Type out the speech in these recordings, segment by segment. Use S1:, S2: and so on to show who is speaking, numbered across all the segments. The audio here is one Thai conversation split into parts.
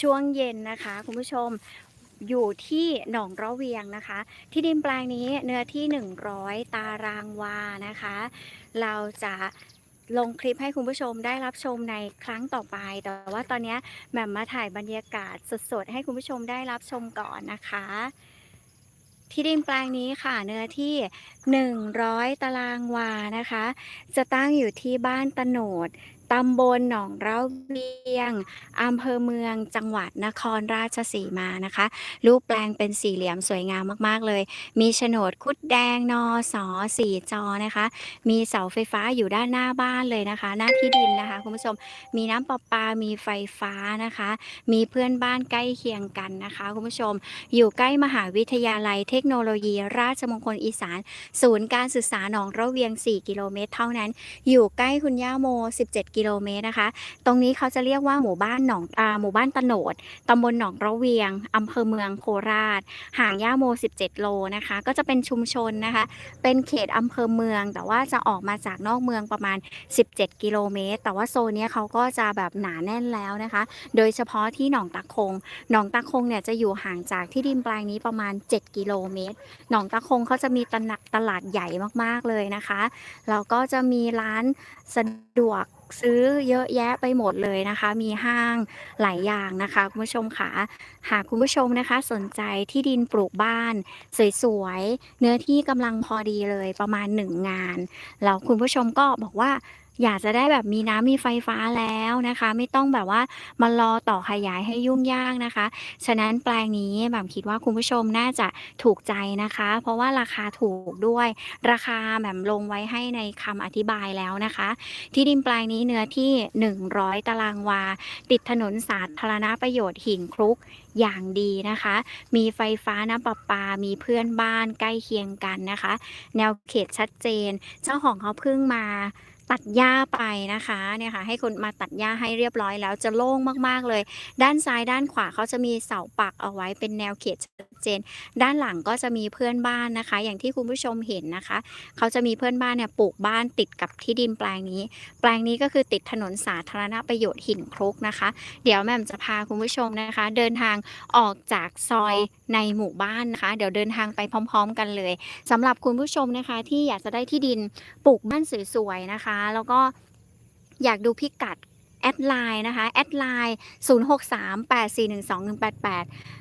S1: ช่วงเย็นนะคะ คุณผู้ชมอยู่ที่หนองระเวียงนะคะ ที่ดินแปลงนี้เนื้อที่ 100 ตารางวานะคะ เราจะลงคลิปให้คุณผู้ชมได้รับชมในครั้งต่อไป แต่ว่าตอนนี้แหม่มมาถ่ายบรรยากาศสดๆ ให้คุณผู้ชมได้รับชมก่อนนะคะ ที่ดินแปลงนี้ค่ะเนื้อที่ 100 ตารางวานะคะ จะตั้งอยู่ที่บ้านตโนด ตำบลหนองเราเวียงอำเภอเมืองจังหวัดนครราชสีมานะคะ รูปแปลงเป็นสี่เหลี่ยมสวยงามมากๆเลย มีโฉนดคุดแดงนอสอสี่จอนะคะ มีเสาไฟฟ้าอยู่ด้านหน้าบ้านเลยนะคะ หน้าที่ดินนะคะคุณผู้ชม มีน้ำประปา มีไฟฟ้านะคะ มีเพื่อนบ้านใกล้เคียงกันนะคะคุณผู้ชม อยู่ใกล้มหาวิทยาลัยเทคโนโลยี ราชมงคลอีสาน ศูนย์การศึกษาหนองระเวียง 4 กิโลเมตร เท่านั้น อยู่ใกล้คุณย่าโม 17กิิโลเมตรนะคะ ตรงนี้เขาจะเรียกว่าหมู่บ้านหนองอาหมู่บ้านตโนดตำบลหนองระเวียงอำเภอเมืองโคราช ห่างย่าโม 17 โลนะคะ ก็จะเป็นชุมชนนะคะ เป็นเขตอำเภอเมือง แต่ว่าจะออกมาจากนอกเมืองประมาณ 17 กิโลเมตร แต่ว่าโซนนี้เขาก็จะแบบหนาแน่นแล้วนะคะ โดยเฉพาะที่หนองตะคง หนองตะคงเนี่ยจะอยู่ห่างจากที่ดินแปลงนี้ประมาณ 7 กิโลเมตร หนองตะคงเขาจะมีตลาดตลาดใหญ่มากๆเลยนะคะ แล้วก็จะมีร้านสะดวก ซื้อเยอะแยะไปหมดเลยนะคะ มีห้างหลายอย่างนะคะคุณผู้ชมค่ะหากคุณผู้ชมนะคะ สนใจที่ดินปลูกบ้าน สวยๆ เนื้อที่กำลังพอดีเลยประมาณหนึ่งงาน แล้วคุณผู้ชมก็บอกว่า อยากจะได้แบบมีน้ำมีไฟฟ้าแล้วนะคะ ไม่ต้องแบบว่ามารอต่อขยายให้ยุ่งยากนะคะ ฉะนั้นแปลงนี้แบบคิดว่าคุณผู้ชมน่าจะถูกใจนะคะ เพราะว่าราคาถูกด้วย ราคาแบบลงไว้ให้ในคำอธิบายแล้วนะคะ ที่ดินแปลงนี้เนื้อที่ 100 ตารางวา ติดถนนสาธารณประโยชน์หินคลุกอย่างดีนะคะ มีไฟฟ้าน้ำประปา มีเพื่อนบ้านใกล้เคียงกันนะคะ แนวเขตชัดเจน เจ้าของเขาเพิ่งมา ตัดหญ้าไปนะคะเนี่ยค่ะให้คนมาตัดหญ้าให้เรียบร้อยแล้วจะโล่งมากๆเลย ด้านซ้ายด้านขวาเขาจะมีเสาปักเอาไว้เป็นแนวเขต เจน ด้านหลังก็จะมีเพื่อนบ้านนะคะ อย่างที่คุณผู้ชมเห็นนะคะ เขาจะมีเพื่อนบ้านเนี่ยปลูกบ้านติดกับที่ดินแปลงนี้ แปลงนี้ก็คือติดถนนสาธารณประโยชน์หินคลุกนะคะ เดี๋ยวแม่มจะพาคุณผู้ชมนะคะ เดินทางออกจากซอยในหมู่บ้านนะคะ เดี๋ยวเดินทางไปพร้อม ๆ กันเลยสำหรับคุณผู้ชมนะคะ ที่อยากจะได้ที่ดินปลูกบ้านสวยๆนะคะ แล้วก็อยากดูพิกัดแอดไลน์นะคะ แอดไลน์ 0638412188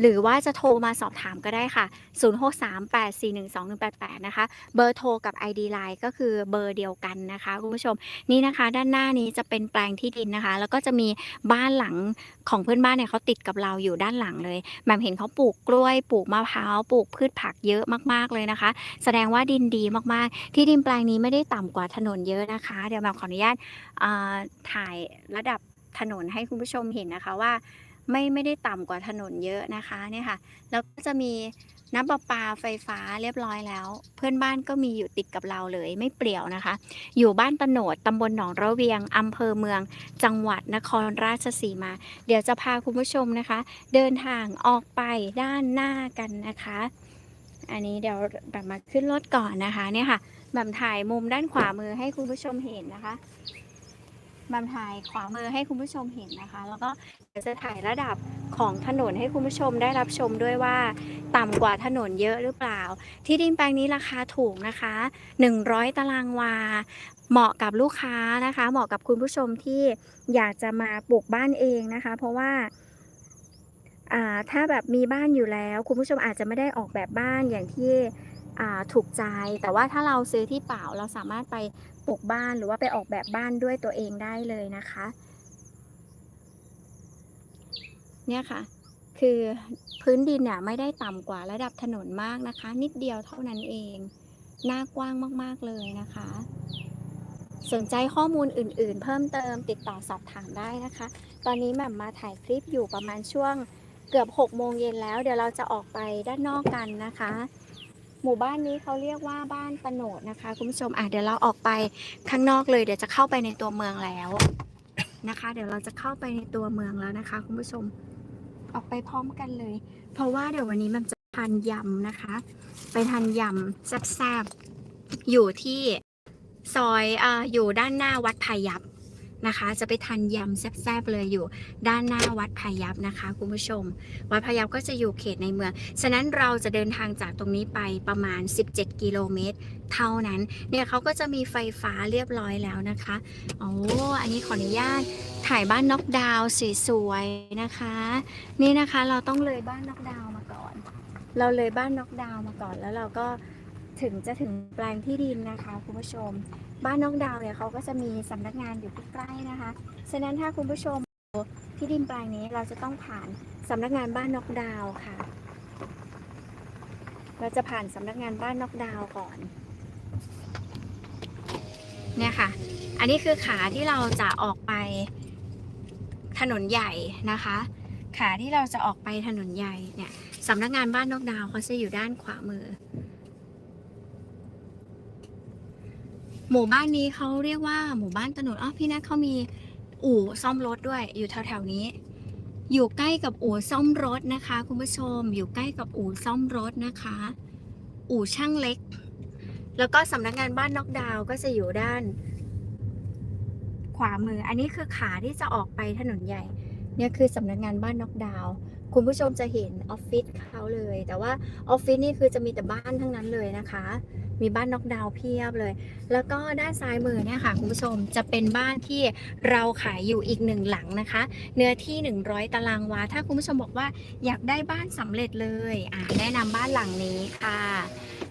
S1: หรือว่าจะโทรมาสอบถามก็ได้ค่ะ 0638412188 นะคะ เบอร์โทรกับ ID Line ก็คือเบอร์เดียวกันนะคะคุณผู้ชมนี่นะคะ ด้านหน้านี้จะเป็นแปลงที่ดินนะคะ แล้วก็จะมีบ้านหลังของเพื่อนบ้านเนี่ยเขาติดกับเราอยู่ด้านหลังเลยแหม่มเห็นเขาปลูกกล้วย ปลูกมะพร้าวปลูกพืชผักเยอะมากๆเลยนะคะ แสดงว่าดินดีมากๆ ที่ดินแปลงนี้ไม่ได้ต่ำกว่าถนนเยอะนะคะ เดี๋ยวแหม่มขออนุญาตอ่าถ่ายระดับถนนให้คุณผู้ชมเห็นนะคะว่า ไม่ไม่ได้ต่ำกว่าถนนเยอะนะคะเนี่ยค่ะแล้วก็จะมีน้ำประปาไฟฟ้าเรียบร้อยแล้ว เพื่อนบ้านก็มีอยู่ติดกับเราเลยไม่เปลี่ยวนะคะ อยู่บ้านตโนดตำบลหนองระเวียงอำเภอเมือง จังหวัดนครราชสีมา เดี๋ยวจะพาคุณผู้ชมนะคะ เดินทางออกไปด้านหน้ากันนะคะ อันนี้เดี๋ยวแบบมาขึ้นรถก่อนนะคะเนี่ยค่ะแบบถ่ายมุมด้านขวามือให้คุณผู้ชมเห็นนะคะ บบถ่ายขวามือให้คุณผู้ชมเห็นนะคะ แล้วก็เดี๋ยวจะถ่ายระดับของถนนให้คุณผู้ชมได้รับชมด้วยว่า ต่ำกว่าถนนเยอะหรือเปล่า ที่ดินแปลงนี้ราคาถูกนะคะ 100 ตารางวา เหมาะกับลูกค้านะคะ เหมาะกับคุณผู้ชมที่อยากจะมาปลูกบ้านเองนะคะ เพราะว่าถ้าแบบมีบ้านอยู่แล้ว คุณผู้ชมอาจจะไม่ได้ออกแบบบ้านอย่างที่ ถูกใจ แต่ว่าถ้าเราซื้อที่เปล่าเราสามารถไปปลูกบ้านหรือว่าไปออกแบบบ้านด้วยตัวเองได้เลยนะคะ เนี่ยค่ะ คือพื้นดินเนี่ยไม่ได้ต่ำกว่าระดับถนนมากนะคะ นิดเดียวเท่านั้นเองหน้ากว้างมากๆเลยนะคะ สนใจข้อมูลอื่น ๆ เพิ่มเติมติดต่อสอบถามได้นะคะ ตอนนี้แม่มมาถ่ายคลิปอยู่ประมาณช่วงเกือบ6โมงเย็นแล้ว เดี๋ยวเราจะออกไปด้านนอกกันนะคะ หมู่บ้านนี้เขาเรียกว่าบ้านตะโนดนะคะ คุณผู้ชมอะเดี๋ยวเราออกไปข้างนอกเลย เดี๋ยวจะเข้าไปในตัวเมืองแล้วนะคะ เดี๋ยวเราจะเข้าไปในตัวเมืองแล้วนะคะ คุณผู้ชมออกไปพร้อมกันเลย เพราะว่าเดี๋ยววันนี้มันจะทานยำนะคะ ไปทานยำแซ่บๆอยู่ที่ซอยออยู่ด้านหน้าวัดพายัพ นะคะ จะไปทานยำแซ่บๆเลยอยู่ด้านหน้าวัดพายัพนะคะ คุณผู้ชม วัดพายัพก็จะอยู่เขตในเมือง ฉะนั้นเราจะเดินทางจากตรงนี้ไปประมาณ 17 กิโลเมตร เท่านั้น เนี่ยเขาก็จะมีไฟฟ้าเรียบร้อยแล้วนะคะโอ้อันนี้ขออนุญาตถ่ายบ้านน็อกดาวน์สวยๆนะคะ นี่นะคะเราต้องเลยบ้านน็อกดาวน์มาก่อน เราเลยบ้านน็อกดาวน์มาก่อนแล้วเราก็ ถึงจะถึงแปลงที่ดินนะคะคุณผู้ชม บ้านน็อกดาวเนี่ยเขาก็จะมีสำนักงานอยู่ใกล้ๆนะคะฉะนั้นถ้าคุณผู้ชมที่ดินแปลงนี้เราจะต้องผ่านสำนักงานบ้านน็อกดาวค่ะ เราจะผ่านสำนักงานบ้านน็อกดาวก่อน เนี่ยค่ะ อันนี้คือขาที่เราจะออกไปถนนใหญ่นะคะ ขาที่เราจะออกไปถนนใหญ่เนี่ยสำนักงานบ้านนกดาวเขาจะอยู่ด้านขวามือ หมู่บ้านนี้เขาเรียกว่าหมู่บ้านตะโนดอ้อพี่นัทเขามีอู่ซ่อมรถด้วย อยู่แถวๆนี้ อยู่ใกล้กับอู่ซ่อมรถนะคะ คุณผู้ชม อยู่ใกล้กับอู่ซ่อมรถนะคะ อู่ช่างเล็ก แล้วก็สำนักงานบ้านนอกดาวก็จะอยู่ด้าน ขวามือ อันนี้คือขาที่จะออกไปถนนใหญ่ เนี่ยคือสำนักงานบ้านนอกดาว คุณผู้ชมจะเห็นออฟฟิศเขาเลย แต่ว่าออฟฟิศนี่คือจะมีแต่บ้านทั้งนั้นเลยนะคะ มีบ้านน็อกดาวน์เพียบเลย แล้วก็ด้านซ้ายมือเนี่ยค่ะ คุณผู้ชมจะเป็นบ้านที่เราขายอยู่อีกหนึ่งหลังนะคะ เนื้อที่ 100 ตารางวา ถ้าคุณผู้ชมบอกว่าอยากได้บ้านสำเร็จเลยอะแนะนำบ้านหลังนี้ค่ะ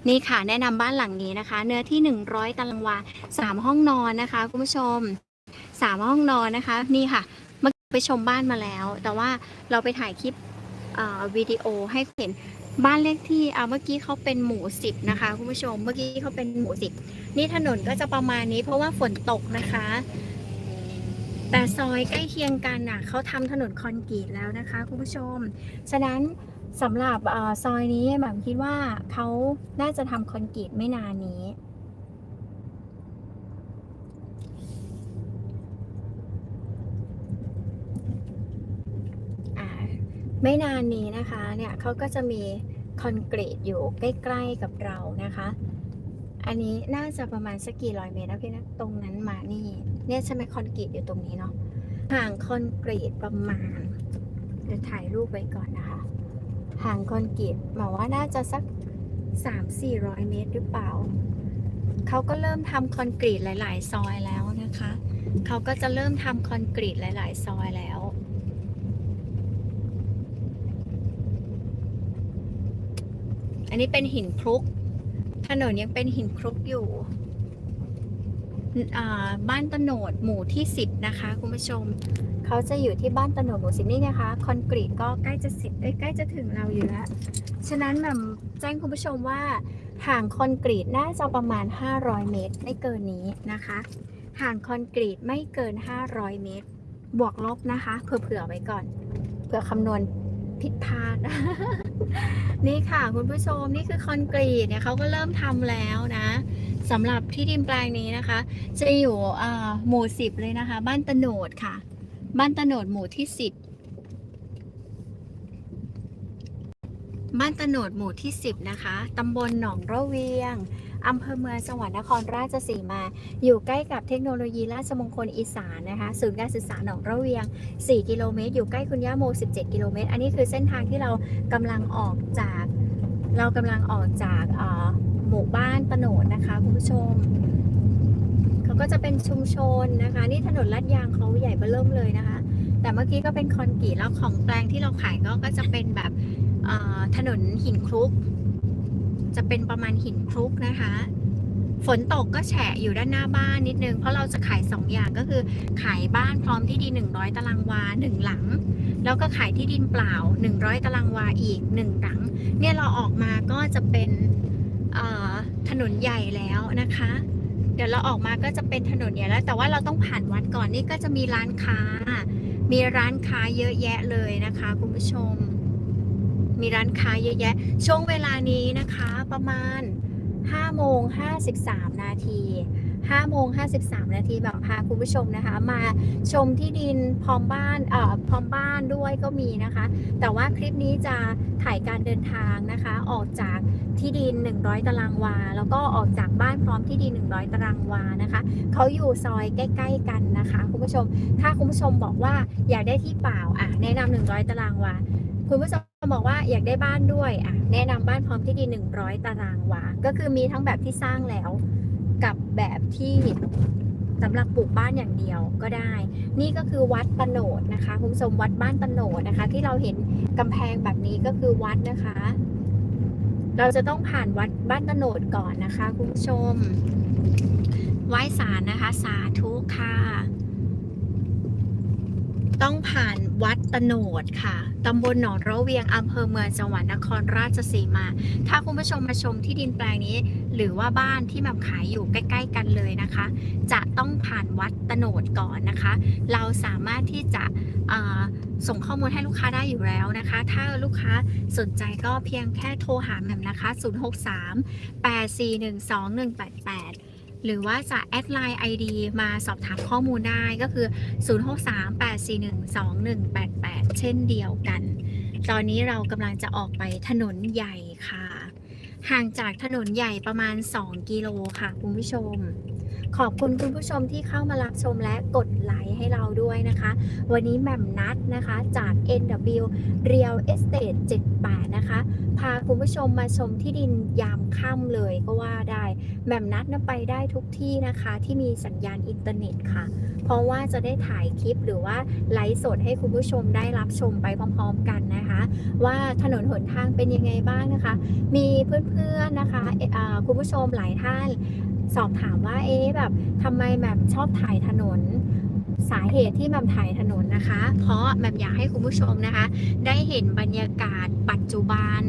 S1: นี่ค่ะ แนะนำบ้านหลังนี้นะคะ เนื้อที่ 100 ตารางวา 3 ห้องนอนนะคะ คุณผู้ชม 3 ห้องนอนนะคะ นี่ค่ะ ไปชมบ้านมาแล้ว แต่ว่าเราไปถ่ายคลิปวิดีโอให้เห็นบ้านเลขที่อ่าเมื่อกี้เขาเป็นหมู่สิบนะคะคุณผู้ชมเมื่อกี้เขาเป็นหมู่สิบนี่ถนนก็จะประมาณนี้เพราะว่าฝนตกนะคะ แต่ซอยใกล้เคียงกันน่ะเขาทำถนนคอนกรีตแล้วนะคะคุณผู้ชม ฉะนั้นสำหรับซอยนี้หมายคิดว่าเขาน่าจะทำคอนกรีตไม่นานนี้ อ่า ไม่นานนี้นะคะเนี่ยเขาก็จะมีคอนกรีตอยู่ใกล้ๆกับเรานะคะ อันนี้น่าจะประมาณสักกี่ร้อยเมตรนะพี่นะตรงนั้นมานี่เนี่ยใช่ไหมคอนกรีตอยู่ตรงนี้เนาะห่างคอนกรีตประมาณเดี๋ยวถ่ายรูปไว้ก่อนนะคะ ห่างคอนกรีตหมายว่าน่าจะสักสามสี่ร้อยเมตรหรือเปล่าเขาก็เริ่มทำคอนกรีตหลาย ๆ ซอยแล้วนะคะเขาก็จะเริ่มทำคอนกรีตหลาย ๆ ซอยแล้ว อันนี้เป็นหินคลุก ถนนยังเป็นหินคลุกอยู่ บ้านตโนดหมู่ที่10นะคะ คุณผู้ชม เขาจะอยู่ที่บ้านตโนดหมู่สิบนี่นะคะ คอนกรีตก็ใกล้จะเสร็จเอ้ยใกล้จะถึงเราอยู่แล้ว ฉะนั้นแบบแจ้งคุณผู้ชมว่าห่างคอนกรีตน่าจะประมาณ 500 เมตร ไม่เกินนี้นะคะ ห่างคอนกรีตไม่เกิน 500 เมตร บวกลบนะคะ เผื่อๆไว้ก่อน เผื่อคำนวณผิดพลาด นี่ค่ะคุณผู้ชมนี่คือคอนกรีตเนี่ยเขาก็เริ่มทำแล้วนะสำหรับที่ดินแปลงนี้นะคะ จะอยู่หมู่สิบเลยนะคะ บ้านตโนดค่ะ บ้านตโนดหมู่ที่สิบบ้านตโนดหมู่ที่สิบนะคะ ตำบลหนองระเวียง อำเภอเมืองจังหวัดนครราชสีมา อยู่ใกล้กับเทคโนโลยีราชมงคลอีสานนะคะศูนย์การศึกษาหนองระเวียง 4 กิโลเมตร อยู่ใกล้คุณย่าโม 17 กิโลเมตร อันนี้คือเส้นทางที่เรากำลังออกจาก เรากำลังออกจากหมู่บ้านตะโนดนะคะคุณผู้ชมเขาก็จะเป็นชุมชนนะคะ นี่ถนนลาดยางเขาใหญ่เบ้อเริ่มเลยนะคะ แต่เมื่อกี้ก็เป็นคอนกรีตแล้วของแปลงที่เราขายก็ก็จะเป็นแบบถนนหินคลุก จะเป็นประมาณหินคลุกนะคะ ฝนตกก็แฉะอยู่ด้านหน้าบ้านนิดนึง เพราะเราจะขาย 2 อย่างก็คือ ขายบ้านพร้อมที่ดิน 100 ตารางวา 1 หลัง แล้วก็ขายที่ดินเปล่า 100 ตารางวาอีก 1 หลัง เนี่ยเราออกมาก็จะเป็นถนนใหญ่แล้วนะคะ เดี๋ยวเราออกมาก็จะเป็นถนนใหญ่แล้ว แต่ว่าเราต้องผ่านวัดก่อนนี่ก็จะมีร้านค้า มีร้านค้าเยอะแยะเลยนะคะ คุณผู้ชม มีร้านค้าเยอะแยะ ช่วงเวลานี้นะคะประมาณ5โมง53 นาที5โมง53 นาทีแบบพาคุณผู้ชมนะคะ มาชมที่ดินพร้อมบ้านเอ่อพร้อมบ้านด้วยก็มีนะคะ แต่ว่าคลิปนี้จะถ่ายการเดินทางนะคะ ออกจากที่ดิน 100 ตารางวา แล้วก็ออกจากบ้านพร้อมที่ดิน 100 ตารางวานะคะเขาอยู่ซอยใกล้ ๆ กันนะคะ คุณผู้ชม ถ้าคุณผู้ชมบอกว่าอยากได้ที่เปล่าอะแนะนำ100 ตารางวา คุณผู้ชม บอกว่าอยากได้บ้านด้วยอะแนะนำบ้านพร้อมที่ดิน100 ตารางวา ก็คือมีทั้งแบบที่สร้างแล้ว กับแบบที่สำหรับปลูกบ้านอย่างเดียวก็ได้ นี่ก็คือวัดตโนดนะคะ คุณผู้ชมวัดบ้านตโนดนะคะ ที่เราเห็นกำแพงแบบนี้ก็คือวัดนะคะ เราจะต้องผ่านวัดบ้านตโนดก่อนนะคะ คุณผู้ชมไหว้ศาลนะคะ สาธุค่ะ ต้องผ่านวัดตโนดค่ะตำบลหนองระเวียงอำเภอเมืองจังหวัดนครราชสีมา ถ้าคุณผู้ชมมาชมที่ดินแปลงนี้ หรือว่าบ้านที่แบบขายอยู่ใกล้ ๆ กันเลยนะคะ จะต้องผ่านวัดตโนดก่อนนะคะ เราสามารถที่จะส่งข้อมูลให้ลูกค้าได้อยู่แล้วนะคะ ถ้าลูกค้าสนใจก็เพียงแค่โทรหาแหม่มนะคะ 063 841 2188 หรือว่าจะแอดไลน์ ID มาสอบถามข้อมูลได้ก็คือ 0638412188 เช่นเดียวกัน ตอนนี้เรากำลังจะออกไปถนนใหญ่ค่ะ ห่างจากถนนใหญ่ประมาณ 2 กิโลค่ะคุณผู้ชม ขอบคุณคุณผู้ชมที่เข้ามารับชมและกดไลค์ให้เราด้วยนะคะ วันนี้แหม่มนัดนะคะจาก NW Real Estate 78 นะคะ พาคุณผู้ชมมาชมที่ดินยามค่ำเลยก็ว่าได้แหม่มนัดนะไปได้ทุกที่นะคะ ที่มีสัญญาณอินเทอร์เน็ตค่ะ เพราะว่าจะได้ถ่ายคลิปหรือว่าไลฟ์สดให้คุณผู้ชมได้รับชมไปพร้อมๆกันนะคะ ว่าถนนหนทางเป็นยังไงบ้างนะคะ มีเพื่อนๆนะคะคุณผู้ชมหลายท่าน สอบถามว่าเอ๊ะแบบทำไมแบบชอบถ่ายถนน สาเหตุที่แบบถ่ายถนนนะคะ เพราะแบบอยากให้คุณผู้ชมนะคะ ได้เห็นบรรยากาศปัจจุบัน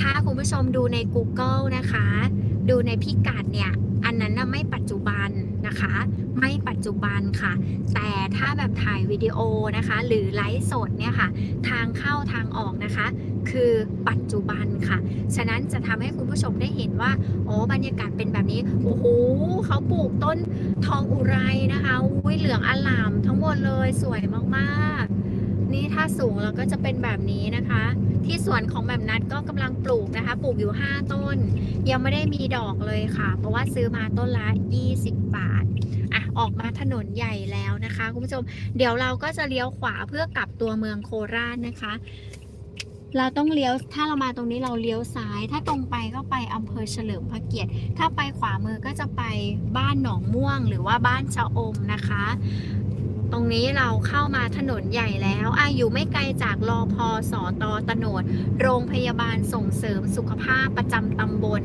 S1: ถ้าคุณผู้ชมดูใน Google นะคะ ดูในพิกัดเนี่ย อันนั้นนะไม่ปัจจุบันนะคะ ไม่ปัจจุบันค่ะ แต่ถ้าแบบถ่ายวิดีโอนะคะ หรือไลฟ์สดเนี่ยค่ะ ทางเข้าทางออกนะคะ คือปัจจุบันค่ะ ฉะนั้นจะทำให้คุณผู้ชมได้เห็นว่าโอ้บรรยากาศเป็นแบบนี้โอ้โหเขาปลูกต้นทองอุไรนะคะอุ้ยเหลืองอลามทั้งหมดเลยสวยมากๆ นี่ถ้าสูงเราก็จะเป็นแบบนี้นะคะ ที่สวนของแบบนัดก็กำลังปลูกนะคะ ปลูกอยู่ 5 ต้น ยังไม่ได้มีดอกเลยค่ะ เพราะว่าซื้อมาต้นละ 20 บาทอะออกมาถนนใหญ่แล้วนะคะคุณผู้ชม เดี๋ยวเราก็จะเลี้ยวขวาเพื่อกลับตัวเมืองโคราชนะคะ เราต้องเลี้ยวถ้าเรามาตรงนี้เราเลี้ยวซ้าย ถ้าตรงไปก็ไปอำเภอเฉลิมพระเกียรติ ถ้าไปขวามือก็จะไปบ้านหนองม่วง หรือว่าบ้านชะอมนะคะ ตรงนี้เราเข้ามาถนนใหญ่แล้วอะอยู่ไม่ไกลจากรอพอสอตอตโนด โรงพยาบาลส่งเสริมสุขภาพประจำตำบล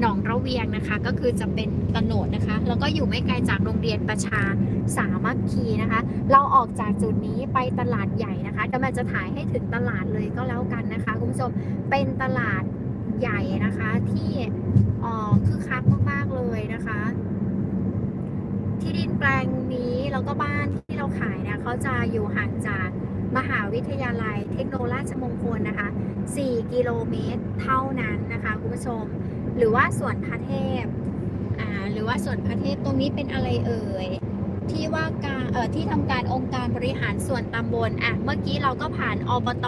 S1: หนองระเวียงนะคะ ก็คือจะเป็นตโนดนะคะ แล้วก็อยู่ไม่ไกลจากโรงเรียนประชาสามัคคีนะคะ เราออกจากจุดนี้ไปตลาดใหญ่นะคะเดี๋ยวมันจะถ่ายให้ถึงตลาดเลยก็แล้วกันนะคะคุณผู้ชมเป็นตลาดใหญ่นะคะที่เอ่อคือคักมากๆเลยนะคะ ที่ดินแปลงนี้แล้วก็บ้าน เราขายนะเขาจะอยู่ห่างจากมหาวิทยาลัยเทคโนโลยีราชมงคลนะคะ 4 กิโลเมตรเท่านั้นนะคะคุณผู้ชม หรือว่าสวนพระเทพอ่าหรือว่าสวนพระเทพตรงนี้เป็นอะไรเอ่ยที่ว่าการเอ่อที่ทำการองค์การบริหารส่วนตำบลอะเมื่อกี้เราก็ผ่านอบต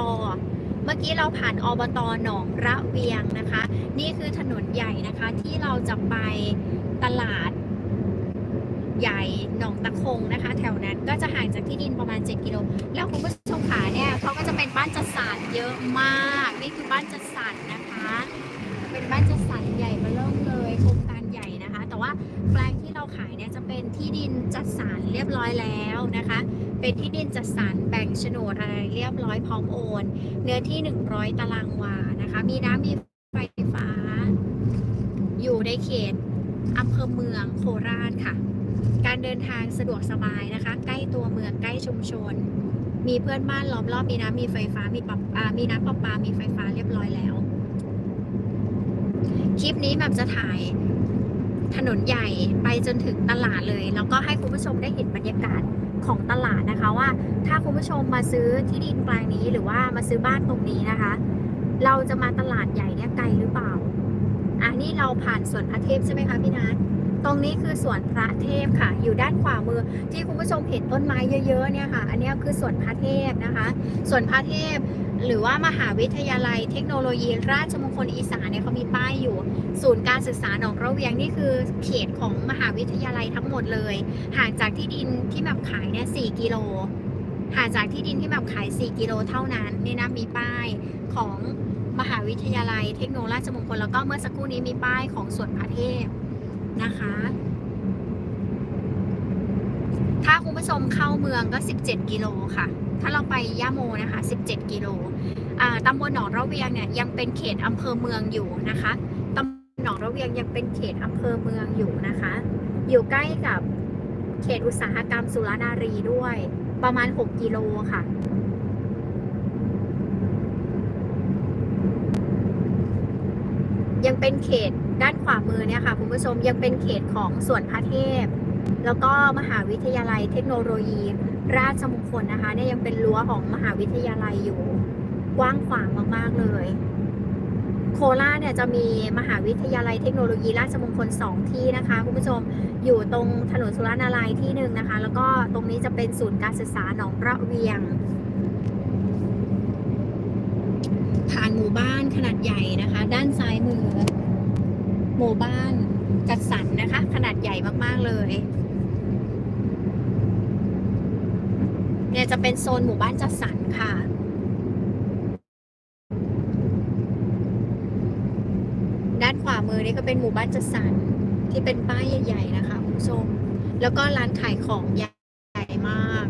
S1: เมื่อกี้เราผ่านอบตหนองระเวียงนะคะ นี่คือถนนใหญ่นะคะที่เราจะไปตลาด ใหญ่หนองตะคงนะคะ แถวนั้นก็จะห่างจากที่ดินประมาณ 7 กิโล แล้วคุณผู้ชมขาเนี่ยเขาก็จะเป็นบ้านจัดสรรเยอะมาก นี่คือบ้านจัดสรรนะคะ เป็นบ้านจัดสรรใหญ่มาเริ่มเลยโครงการใหญ่นะคะ แต่ว่าแปลงที่เราขายเนี่ยจะเป็นที่ดินจัดสรรเรียบร้อยแล้วนะคะ เป็นที่ดินจัดสรรแบ่งโฉนดอะไรเรียบร้อยพร้อมโอน เนื้อที่ 100 ตารางวานะคะ มีน้ำมีไฟฟ้า อยู่ในเขตอำเภอเมืองโคราชค่ะ การเดินทางสะดวกสบายนะคะ ใกล้ตัวเมืองใกล้ชุมชน มีเพื่อนบ้านล้อมรอบมีน้ำมีไฟฟ้ามีปับมีน้ำประปามีไฟฟ้าเรียบร้อยแล้ว คลิปนี้แบบจะถ่ายถนนใหญ่ไปจนถึงตลาดเลย แล้วก็ให้คุณผู้ชมได้เห็นบรรยากาศของตลาดนะคะว่า ถ้าคุณผู้ชมมาซื้อที่ดินแปลงนี้หรือว่ามาซื้อบ้านตรงนี้นะคะ เราจะมาตลาดใหญ่เนี่ยไกลหรือเปล่าอะนี่เราผ่านสวนพระเทพใช่ไหมคะพี่นัท ตรงนี้คือสวนพระเทพค่ะ อยู่ด้านขวามือ ที่คุณผู้ชมเห็นต้นไม้เยอะๆเนี่ยค่ะ อันนี้คือสวนพระเทพนะคะสวนพระเทพ หรือว่ามหาวิทยาลัยเทคโนโลยี ราชมงคลอีสานเนี่ยเขามีป้ายอยู่ ศูนย์การศึกษาหนองระเวียงนี่คือเขตของมหาวิทยาลัยทั้งหมดเลย ห่างจากที่ดินที่แบบขายเนี่ย4กิโลห่างจากที่ดินที่แบบขาย 4 กิโลเท่านั้นนี่นะมีป้ายของมหาวิทยาลัยเทคโนโลยีราชมงคลแล้วก็เมื่อสักครู่นี้มีป้ายของสวนพระเทพ นะคะ ถ้าคุณผู้ชมเข้าเมืองก็ 17 กิโลค่ะ ถ้าเราไปย่าโมนะคะ 17 กิโลตำบลหนองระเวียงเนี่ยยังเป็นเขตอำเภอเมืองอยู่นะคะตำบลหนองระเวียงยังเป็นเขตอำเภอเมืองอยู่นะคะ อยู่ใกล้กับเขตอุตสาหกรรมสุรนารีด้วย ประมาณ 6 กิโลค่ะ ยังเป็นเขตด้านขวามือเนี่ยค่ะคุณผู้ชมยังเป็นเขตของสวนพระเทพ แล้วก็มหาวิทยาลัยเทคโนโลยี ราชมงคลนะคะเนี่ยยังเป็นรั้วของมหาวิทยาลัยอยู่กว้างขวางมากๆเลย โคราชเนี่ยจะมีมหาวิทยาลัยเทคโนโลยี ราชมงคลสองที่นะคะคุณผู้ชมอยู่ตรงถนนสุรนาลัยที่หนึ่งนะคะ แล้วก็ตรงนี้จะเป็นศูนย์การศึกษาหนองระเวียง ผ่านหมู่บ้านขนาดใหญ่นะคะ ด้านซ้ายมือ หมู่บ้านจัดสรรนะคะ ขนาดใหญ่มากๆเลยเนี่ยจะเป็นโซนหมู่บ้านจัดสรรค่ะ ด้านขวามือนี่ก็เป็นหมู่บ้านจัดสรรที่เป็นป้ายใหญ่ ๆ นะคะคุณผู้ชม แล้วก็ร้านขายของใหญ่มาก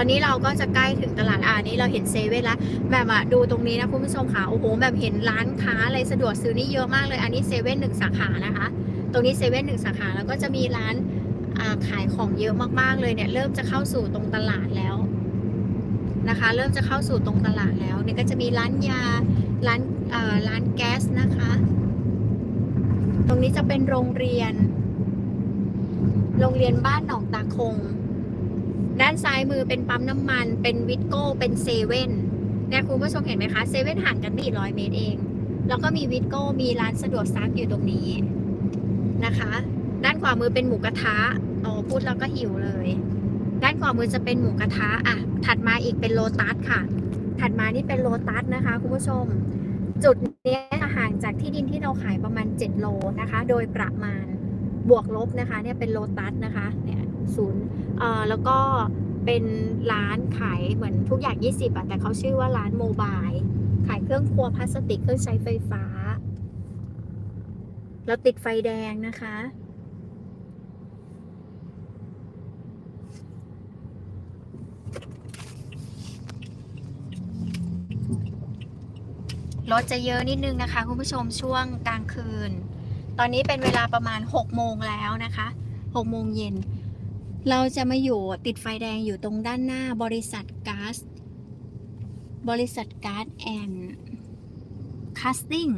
S1: ตอนนี้เราก็จะใกล้ถึงตลาดอ่านี้เราเห็นเซเว่นแล้วแบบอะดูตรงนี้นะคุณผู้ชมค่ะโอ้โหแบบเห็นร้านค้าอะไรสะดวกซื้อนี่เยอะมากเลย อันนี้เซเว่นหนึ่งสาขานะคะ ตรงนี้เซเว่นหนึ่งสาขาแล้วก็จะมีร้านขายของเยอะมากๆเลยเนี่ยเริ่มจะเข้าสู่ตรงตลาดแล้วนะคะ เริ่มจะเข้าสู่ตรงตลาดแล้วเนี่ยก็จะมีร้านยาร้านร้านแก๊สนะคะ ตรงนี้จะเป็นโรงเรียน โรงเรียนบ้านหนองตาคง ด้านซ้ายมือเป็นปั๊มน้ำมัน เป็นวิทโก้ เป็นเซเว่นเนี่ยคุณผู้ชมเห็นไหมคะ เซเว่นห่างกันไม่กี่ร้อยเมตรเอง แล้วก็มีวิทโก้ มีร้านสะดวกซักอยู่ตรงนี้นะคะ ด้านขวามือเป็นหมูกระทะโอ้พูดแล้วก็หิวเลย ด้านขวามือจะเป็นหมูกระทะ อะ ถัดมาอีกเป็นโลตัสค่ะ ถัดมานี่เป็นโลตัสนะคะคุณผู้ชม จุดนี้ห่างจากที่ดินที่เราขายประมาณ 7 โลนะคะ โดยประมาณ บวกลบนะคะ เนี่ยเป็นโลตัสนะคะ เนี่ย ศูนย์เอ่อแล้วก็เป็นร้านขายเหมือนทุกอย่าง 20อะแต่เขาชื่อว่าร้านโมบายขายเครื่องครัวพลาสติกเครื่องใช้ไฟฟ้าแล้วติดไฟแดงนะคะ รถจะเยอะนิดนึงนะคะ คุณผู้ชมช่วงกลางคืน ตอนนี้เป็นเวลาประมาณ 6 โมงแล้วนะคะ 6 โมงเย็น เราจะมาอยู่ติดไฟแดงอยู่ตรงด้านหน้าบริษัทก๊าซบริษัทก๊าซแอนด์คัสติ้ง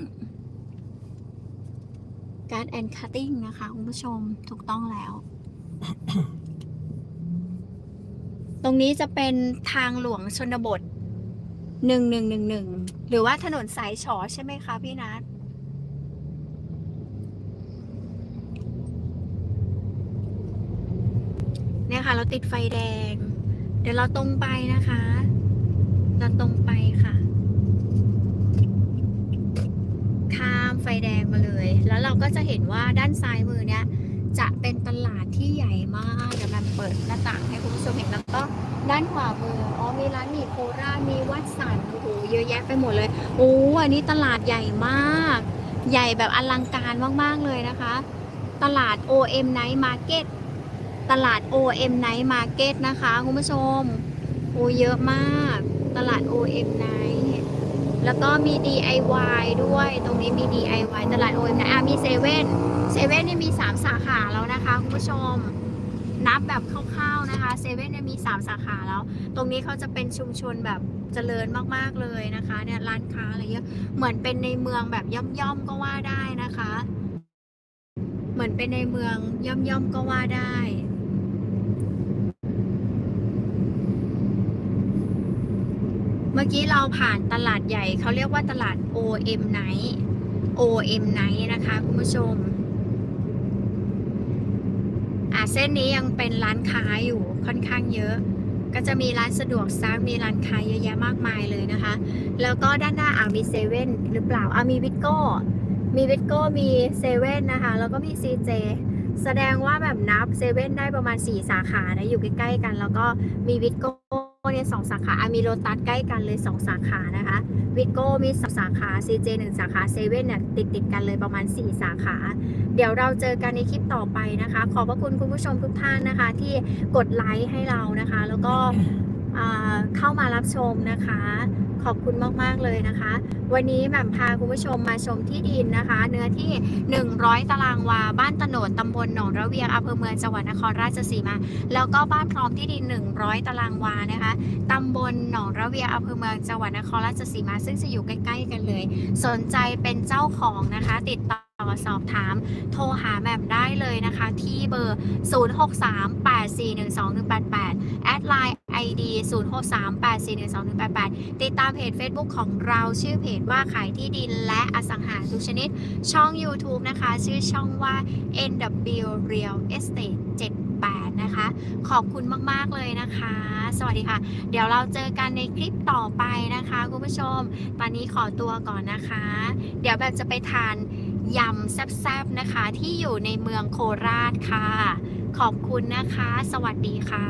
S1: ก๊าซแอนด์คัตติ้งนะคะ คุณผู้ชมถูกต้องแล้ว ตรงนี้จะเป็นทางหลวงชนบทหนึ่งหนึ่งหนึ่งหนึ่งหรือว่าถนนสายฉอใช่ไหมคะพี่นัท เราติดไฟแดง เดี๋ยวเราตรงไปนะคะ เราตรงไปค่ะ ข้ามไฟแดงมาเลย แล้วเราก็จะเห็นว่าด้านซ้ายมือเนี่ยจะเป็นตลาดที่ใหญ่มาก เดี๋ยวมันเปิดหน้าต่างให้คุณผู้ชมเห็นแล้วก็ด้านขวามือ อ๋อ มีร้านหมี่โคราช มีวัดสันโอ้โห เยอะแยะไปหมดเลย โอ้ อันนี้ตลาดใหญ่มาก ใหญ่แบบอลังการมาก ๆ เลยนะคะ ตลาด OM Night Market ตลาด OM Night Market นะคะ คุณผู้ชมโอ้เยอะมาก ตลาด OM Night แล้วก็มี DIY ด้วย ตรงนี้มี DIY ตลาด OM Night อะมีเซเว่นเซเว่นเนี่ยมี 3 สาขาแล้วนะคะคุณผู้ชม นับแบบคร่าวๆนะคะเซเว่นเนี่ยมี 3 สาขาแล้ว ตรงนี้เขาจะเป็นชุมชนแบบเจริญมากๆเลยนะคะเนี่ยร้านค้าอะไรเยอะเหมือนเป็นในเมืองแบบย่อมๆก็ว่าได้นะคะ เหมือนเป็นในเมืองย่อมๆก็ว่าได้ เมื่อกี้เราผ่านตลาดใหญ่เขาเรียกว่าตลาด OM Night OM Night นะคะคุณผู้ชมอาเส้นนี้ยังเป็นร้านค้าอยู่ค่อนข้างเยอะ ก็จะมีร้านสะดวกซักมีร้านค้าเยอะแยะมากมายเลยนะคะ แล้วก็ด้านหน้าอ่ามีเซเว่นหรือเปล่าอ่ามีวิทโก้ มีวิทโก้มีเซเว่นนะคะ แล้วก็มีซีเจแสดงว่าแบบนับเซเว่นได้ประมาณ 4 สาขานะอยู่ใกล้ๆกัน แล้วก็มีวิทโก้ เนี่ยสองสาขาอะมีโลตัสใกล้กันเลย 2 สาขานะคะวิทโก้มีสองสาขา CJ 1 สาขาเซเว่นเนี่ยติดติดๆกันเลยประมาณ 4 สาขา เดี๋ยวเราเจอกันในคลิปต่อไปนะคะ ขอบพระคุณคุณผู้ชมทุกท่านนะคะ ที่กดไลค์ให้เรานะคะ แล้วก็อ่าเข้ามารับชมนะคะ ขอบคุณมาก ๆ เลยนะคะ วันนี้แหม่มพาคุณผู้ชมมาชมที่ดินนะคะ เนื้อที่ 100 ตารางวา บ้านตโนดตำบลหนองระเวียงอำเภอเมืองจังหวัดนครราชสีมา แล้วก็บ้านพร้อมที่ดิน 100 ตารางวานะคะตำบลหนองระเวียงอำเภอเมืองจังหวัดนครราชสีมา ซึ่งจะอยู่ใกล้ ๆ กันเลย สนใจเป็นเจ้าของนะคะ ติดต่อสอบถามโทรหาแหม่มได้เลยนะคะ ที่เบอร์ 0638412188แอดไลน์ ID 0638412188 ติดตามเพจ Facebook ของเราชื่อเพจว่าขายที่ดินและอสังหาทุกชนิด ช่อง YouTube นะคะ ชื่อช่องว่า NW Real Estate 78 นะคะ ขอบคุณมาก ๆ เลยนะคะ สวัสดีค่ะ เดี๋ยวเราเจอกันในคลิปต่อไปนะคะ คุณผู้ชม ตอนนี้ขอตัวก่อนนะคะ เดี๋ยวแบบจะไปทานยำแซ่บๆ นะคะ ที่อยู่ในเมืองโคราชค่ะ ขอบคุณนะคะ สวัสดีค่ะ